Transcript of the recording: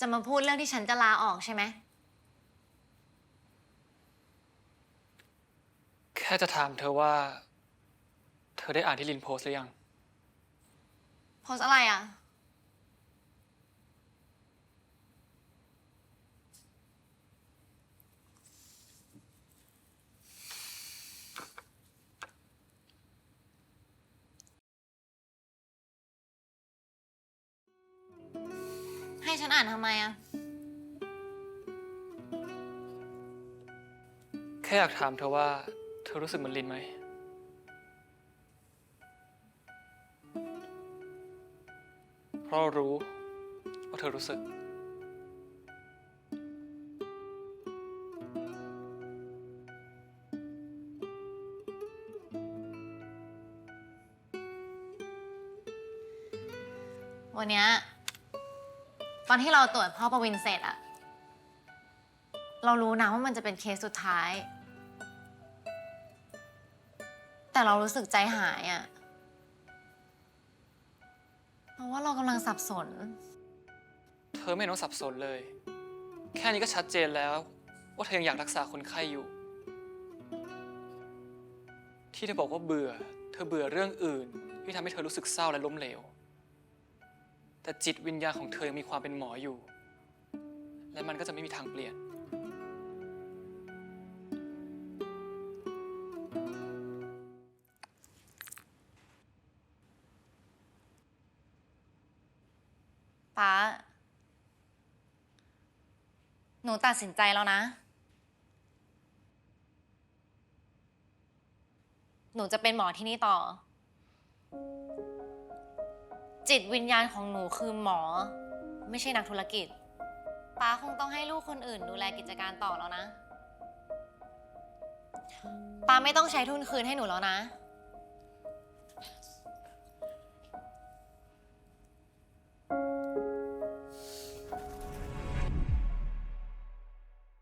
จะมาพูดเรื่องที่ฉันจะลาออกใช่ไหม แค่จะถามเธอว่า เธอได้อ่านที่ลินโพสต์หรือยัง โพสต์อะไรอะ ให้ฉันอ่านทำไมอะแค่อยากถามเธอว่า เธอรู้สึกเหมือนลินไหม เพราะเรารู้ว่าเธอรู้สึก วันเนี้ย ตอนที่เราตรวจพ่อประวินเสร็จอะเรารู้นะว่ามันจะเป็นเคสสุดท้าย แต่เรารู้สึกใจหายอะเพราะว่าเรากำลังสับสน เธอไม่ต้องสับสนเลย แค่นี้ก็ชัดเจนแล้ว ว่าเธอยังอยากรักษาคนไข้อยู่ ที่เธอบอกว่าเบื่อ เธอเบื่อเรื่องอื่น ที่ทำให้เธอรู้สึกเศร้าและล้มเหลว แต่จิตวิญญาณของเธอยังมีความเป็นหมออยู่ และมันก็จะไม่มีทางเปลี่ยนป้าหนูตัดสินใจแล้วนะ หนูจะเป็นหมอที่นี่ต่อ จิตวิญญาณของหนูคือหมอ ไม่ใช่นักธุรกิจป้าคงต้องให้ลูกคนอื่นดูแลกิจการต่อแล้วนะป้าไม่ต้องใช้ทุนคืนให้หนูแล้วนะ